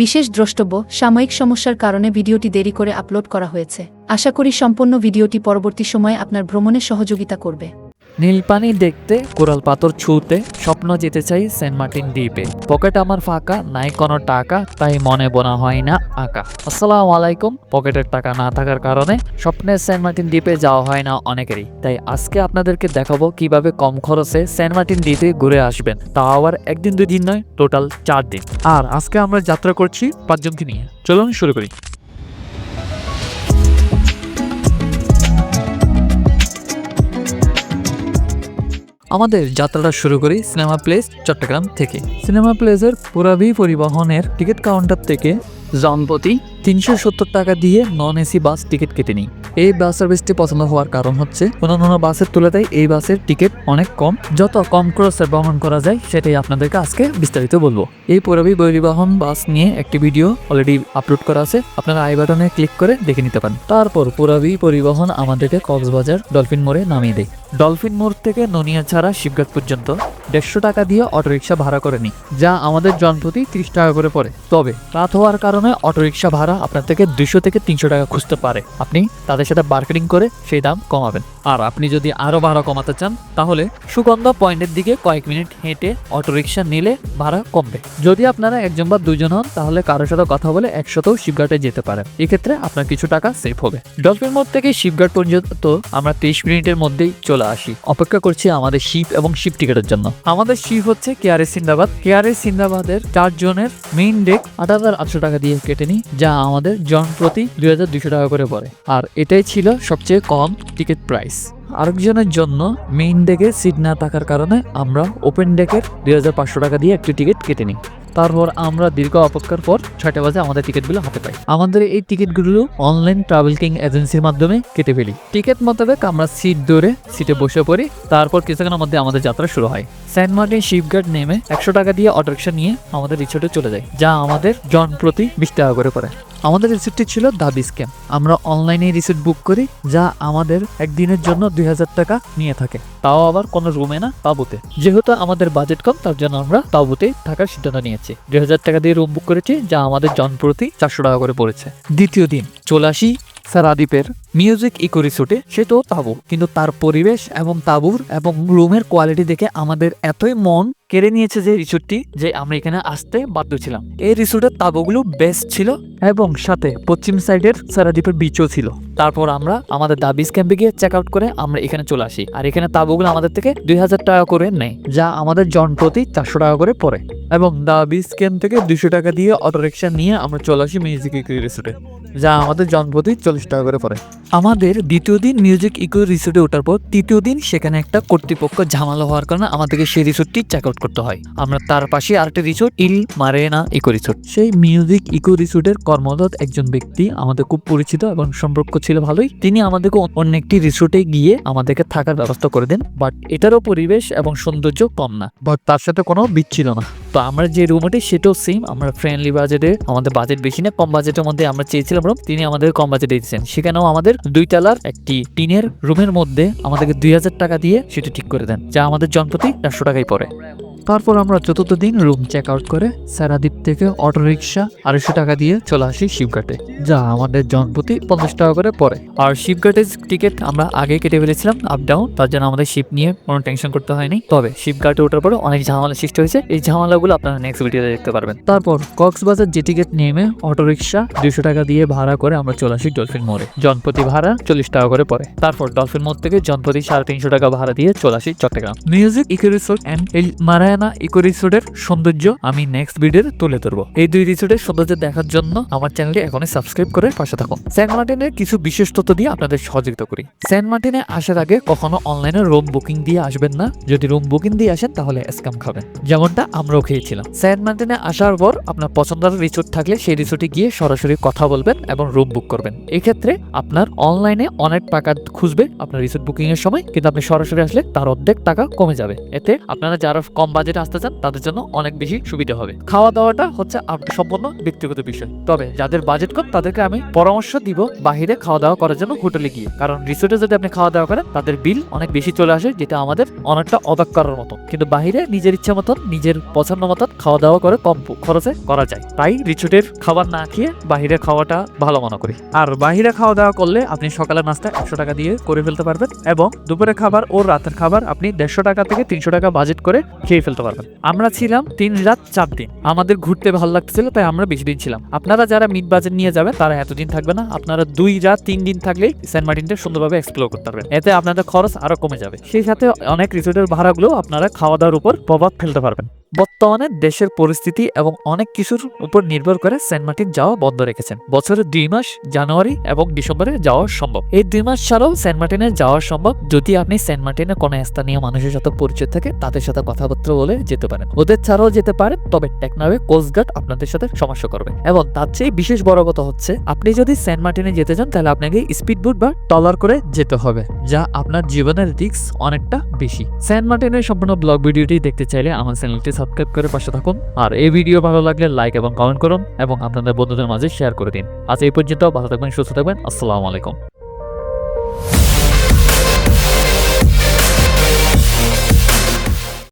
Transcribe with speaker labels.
Speaker 1: বিশেষ দ্রষ্টব্য, সাময়িক সমস্যার কারণে ভিডিওটি দেরি করে আপলোড করা হয়েছে। আশা করি সম্পূর্ণ ভিডিওটি পরবর্তী সময়ে আপনার ভ্রমণে সহযোগিতা করবে।
Speaker 2: নীল পানি দেখতে, কোরাল পাথর ছুঁতে স্বপ্ন যেতে চাই সেন্ট মার্টিন দ্বীপে। পকেট আমার ফাঁকা, নাই কোনো টাকা, তাই মনে বোনা হয় না আঁকা। আসসালামু আলাইকুম, পকেটের টাকা না থাকার কারণে স্বপ্নের সেন্ট মার্টিন দ্বীপে যাওয়া হয় না অনেকেরই। তাই আজকে আপনাদেরকে দেখাবো কীভাবে কম খরচে সেন্ট মার্টিন দ্বীপে ঘুরে আসবেন। তাও আবার একদিন দুই দিন নয়, টোটাল চার দিন।
Speaker 3: আর আজকে আমরা যাত্রা করছি পাঁচজনকে নিয়ে। চলুন শুরু করি।
Speaker 2: আমাদের যাত্রাটা শুরু করি সিনেমা প্লেস চট্টগ্রাম থেকে। সিনেমা প্লেসের পুরাবি পরিবহনের টিকিট কাউন্টার থেকে জনপ্রতি তিনশো সত্তর টাকা দিয়ে নন এসি বাস টিকিট কেটে নিই। এই বাস সার্ভিসটি পছন্দ হওয়ার কারণ হচ্ছে, অন্যান্য বাসের তুলনায় এই বাসের টিকিট অনেক কম। যত কম খরচে ভ্রমণ করা যায়, সেটাই আপনাদেরকে আজকে বিস্তারিত বলব। এই পুরবি পরিবহন বাস নিয়ে একটি ভিডিও অলরেডি আপলোড করা আছে। আপনারা আই বাটনে ক্লিক করে দেখে নিতে পারেন। তারপর পুরবি পরিবহন আমাদেরকে কক্সবাজার ডলফিন মোড়ে নামিয়ে দেয়। ডলফিন মোড় থেকে ননিয়া ছাড়া শিবঘাট পর্যন্ত দেড়শো টাকা দিয়ে অটোরিকশা ভাড়া করে নিই যা আমাদের জনপ্রতি তিরিশ টাকা করে পড়ে। তবে রাত হওয়ার কারণে অটোরিকশা ভাড়া আপনার থেকে দুশো থেকে তিনশো টাকা খুঁজতে পারে। আপনি তাদের সাথে মার্কেটিং করে সেই দাম কমাবেন। আর আপনি যদি আরও ভাড়া কমাতে চান, তাহলে সুগন্ধা পয়েন্টের দিকে কয়েক মিনিট হেঁটে অটোরিকশা নিলে ভাড়া কমবে। যদি আপনারা একজন বা দুজন হন, তাহলে কারোর সাথে কথা বলে একশতেও শিবঘাটে যেতে পারেন। এক্ষেত্রে আপনার কিছু টাকা সেভ হবে। ডলফিন মোড় থেকে শিবঘাট পর্যন্ত আমরা তেইশ মিনিটের মধ্যেই চলে আসি। অপেক্ষা করছি আমাদের শিপ এবং শিপ টিকেটের জন্য। আমাদের শি হচ্ছে কেয়ারে সিন্দাবাদ কেয়ারে সিন্দাবাদের চারজনের মেইন ডেক আট হাজার আটশো টাকা দিয়ে কেটে নিই, যা আমাদের জন প্রতি দুই হাজার দুশো টাকা করে পড়ে। আর এটাই ছিল সবচেয়ে কম টিকিট প্রাইস আরেকজনের জন্য মেইন ডেকে সিট না থাকার কারণে আমরা ওপেন ডেকের দুই হাজার পাঁচশো টাকা দিয়ে একটি টিকিট কেটে নিই। তারপর আমরা দীর্ঘ অপেক্ষার পর ছয়টা বাজে আমাদের টিকিটগুলো হাতে পাই। আমাদের এই টিকিটগুলো অনলাইন ট্রাভেল কিং এজেন্সির মাধ্যমে কেটে ফেলি। টিকিট মোতাবেক আমরা সিট ধরে সিটে বসে পড়ি, তারপর কিছুক্ষণের মধ্যে আমাদের যাত্রা শুরু হয়। সেন্ট মার্টিন শিপগার্ড নেমে একশো টাকা দিয়ে অটোরিকশা নিয়ে আমাদের রিসোর্টে চলে যায়, যা আমাদের জন প্রতি বিশ টাকা করে পড়ে। আমাদের রিসিপ্টটি ছিল দাবি স্ক্যাম আমরা অনলাইনে রিসিপ্ট বুক করি, যা আমাদের একদিনের জন্য দুই হাজার টাকা নিয়ে থাকে। তাও আবার কোনো রুমে না, তাবুতে। যেহেতু আমাদের বাজেট কম, তার জন্য আমরা তাবুতে থাকার সিদ্ধান্ত নিয়েছি। দুই হাজার টাকা দিয়ে রুম বুক করেছি, যা আমাদের জনপ্রতি চারশো টাকা করে পড়েছে। দ্বিতীয় দিন, চলে আসি সারাদ্বীপের মিউজিক ইকো রিসোর্টে সে তো তাবু, কিন্তু তার পরিবেশ এবং তাবুর এবং রুমের কোয়ালিটি দেখে আমাদের এতই মন কেড়ে নিয়েছে যে রিসোর্টটি যে আমরা এখানে আসতে বাধ্য ছিলাম। এই রিসোর্টের তাবুগুলো বেস্ট ছিল এবং সাথে পশ্চিম সাইডের সারাদ্বীপের বিচও ছিল। তারপর আমরা আমাদের দাবিস ক্যাম্পে গিয়ে চেক আউট করে আমরা এখানে চলে আসি। আর এখানে তাবুগুলো আমাদের থেকে দুই হাজার টাকা করে নেয়, যা আমাদের জন প্রতি চারশো টাকা করে পড়ে। এবং দাবিস ক্যাম্প থেকে দুশো টাকা দিয়ে অটোরিকশা নিয়ে আমরা চলে আসি মিউজিক ইকো রিসোর্টে যা আমাদের জন প্রতি চল্লিশ টাকা করে পড়ে। আমাদের দ্বিতীয় দিন মিউজিক ইকো রিসোর্টে ওঠার পর তৃতীয় দিন সেখানে একটা কর্তৃপক্ষ ঝামেলা হওয়ার কারণে আমাদেরকে সেই রিসোর্টটি চেক আউট করতে হয়। আমরা তার পাশে আরেকটা রিসোর্ট ইল মারেনা ইকো রিসোর্ট সেই মিউজিক ইকো রিসোর্টের কর্মরত একজন ব্যক্তি আমাদের খুব পরিচিত এবং সম্পর্ক ছিল ভালোই। তিনি আমাদেরকে অন্য একটি রিসোর্টে গিয়ে আমাদেরকে থাকার ব্যবস্থা করে দেন। বাট এটারও পরিবেশ এবং সৌন্দর্য কম না। বাট তার সাথে কোনো বিচ্ছিল না। তো আমরা যে রুম রুমটি সেটাও সেম আমরা ফ্রেন্ডলি বাজেটে আমাদের বাজেট বেশি না, কম বাজেটের মধ্যে আমরা চেয়েছিলাম রুম তিনি আমাদের কম বাজেটে দিয়েছেন। সেখানেও আমাদের দুই তালার একটি টিনের রুমের মধ্যে আমাদেরকে দুই হাজার টাকা দিয়ে সেটা ঠিক করে দেন, যা আমাদের জনপ্রতি চারশো টাকাই পড়ে। তারপর আমরা চতুর্থ দিন রুম চেক আউট করে সারাদ্বীপ থেকে অটোরিকশা আড়াইশো টাকা দিয়ে চলে আসি শিবঘাটে, যা আমাদের জনপ্রতি পঞ্চাশ টাকা করে পড়ে। আর শিবঘাটের টিকিট আমরা আগে কেটে ফেলেছিলাম আপ ডাউন তার জন্য আমাদের শিপ নিয়ে কোনো টেনশন করতে হয়নি। তবে শিবঘাটে ওঠার পরে অনেক ঝামেলা সৃষ্টি হয়েছে, এই ঝামেলাগুলো আপনারা নেক্সট ভিডিওতে দেখতে পারবেন। তারপর কক্সবাজার যে টিকিট নেমে অটোরিকশা দুইশো টাকা দিয়ে ভাড়া করে আমরা চলে আসি ডলফিন মোড়ে জনপ্রতি ভাড়া চল্লিশ টাকা করে পড়ে। তারপর ডলফিন মোড় থেকে জনপ্রতি সাড়ে তিনশো টাকা ভাড়া দিয়ে চলে আসি Chittagong. Music eco resort and মারায়ানা eco রিসোর্টের সৌন্দর্য আমি নেক্সট ভিডিওতে তুলে ধরবো। এই দুই রিসোর্টের সৌন্দর্য দেখার জন্য আমার চ্যানেলটি এখনই সাবস্ক্রাইব করে পাশে থাকুন। সেন্ট মার্টিনের কিছু বিশেষ তথ্য দিয়ে আপনাদের সহযোগিতা করি। সেন্ট মার্টিনে আসার আগে কখনো অনলাইনে রুম বুকিং দিয়ে আসবেন না। যদি রুম বুকিং দিয়ে আসেন, তাহলে স্ক্যাম খাবেন। যেমনটা আমরাও খেয়েছিলাম। সেন্ট মার্টিনে আসার পর আপনার পছন্দের রিসোর্ট থাকলে সেই রিসোর্টে গিয়ে সরাসরি কথা বলবেন এবং রুম বুক করবেন। এক্ষেত্রে আপনার অনলাইনে অনেক টাকা খুঁজবে আপনার রিসোর্ট বুকিং এর সময়, কিন্তু আপনি সরাসরি আসলে তার অর্ধেক টাকা কমে যাবে। এতে আপনারা যারা কম বাজেট বাজেটে আসতে চান, তাদের জন্য অনেক বেশি সুবিধা হবে। খাওয়া দাওয়াটা হচ্ছে সম্পূর্ণ ব্যক্তিগত বিষয়। তবে যাদের বাজেট কম, তাদেরকে আমি পরামর্শ দিব বাহিরে খাওয়া দাওয়া করার জন্য হোটেলে গিয়ে। কারণ রিসোর্টে যদি আপনি খাওয়া দাওয়া করেন, তাদের বিল অনেক বেশি চলে আসে, যেটা আমাদের অনেকটা অবাক করার মতো। কিন্তু বাহিরে নিজের ইচ্ছা মতন, নিজের পছন্দ মতন খাওয়া দাওয়া করে কম খরচে করা যায়। তাই রিসোর্টের খাবার না খেয়ে বাহিরে খাওয়াটা ভালো মনে করি।
Speaker 3: আর বাহিরে খাওয়া দাওয়া করলে আপনি সকালের নাস্তা একশো টাকা দিয়ে করে ফেলতে পারবেন এবং দুপুরে খাবার ও রাতের খাবার আপনি দেড়শো টাকা থেকে তিনশো টাকা বাজেট করে খেয়ে ফেলতে পারবেন।
Speaker 2: আমরা ছিলাম তিন রাত চার দিন। আমাদের ঘুরতে ভালো লাগতেছিল, তাই আমরা বেশি দিন ছিলাম। আপনারা যারা মিড বাজেট নিয়ে যাবেন, তারা এতদিন থাকবে না। আপনারা দুই রাত তিন দিন থাকলেই সেন্ট মার্টিনটা সুন্দরভাবে এক্সপ্লোর করতে পারবেন। এতে আপনাদের খরচ আরও কমে যাবে। সেই সাথে অনেক রিসোর্টের ভাড়াগুলো আপনারা খাওয়া দাওয়ার উপর প্রভাব ফেলতে পারবেন। বর্তমানে দেশের পরিস্থিতি এবং অনেক কিছুর উপর নির্ভর করে সেন্ট মার্টিন যাওয়া বন্ধ রেখেছেন। বছরের দুই মাস, জানুয়ারি এবং ডিসেম্বরে যাওয়া সম্ভব। এই দুই মাস ছাড়াও সেন্ট মার্টিনে যাওয়া সম্ভব যদি আপনি সেন্ট মার্টিনে কোনো স্থানীয় মানুষের সাথে পরিচয় থাকে, তাদের সাথে কথাবার্তা বলে যেতে পারেন। ওদের ছাড়াও যেতে পারেন, তবে টেকনাবে কোস্টগার্ড আপনাদের সাথে সমস্যা করবে। এবং তার চেয়ে বিশেষ বড় কথা হচ্ছে, আপনি যদি সেন্ট মার্টিনে যেতে চান, তাহলে আপনাকে স্পিড বোট বা টলার করে যেতে হবে, যা আপনার জীবনের রিস্ক অনেকটা বেশি। সেন্ট মার্টিনের সম্পূর্ণ ব্লগ ভিডিওটি দেখতে চাইলে আমার চ্যানেলটি সাবস্ক্রাইব করে পাশে থাকুন। আর এই ভিডিও ভালো লাগলে লাইক এবং কমেন্ট করুন এবং আপনাদের বন্ধুদের মাঝে শেয়ার করে দিন। আজ এই পর্যন্ত, ভালো থাকবেন, সুস্থ থাকবেন। আসসালামু আলাইকুম।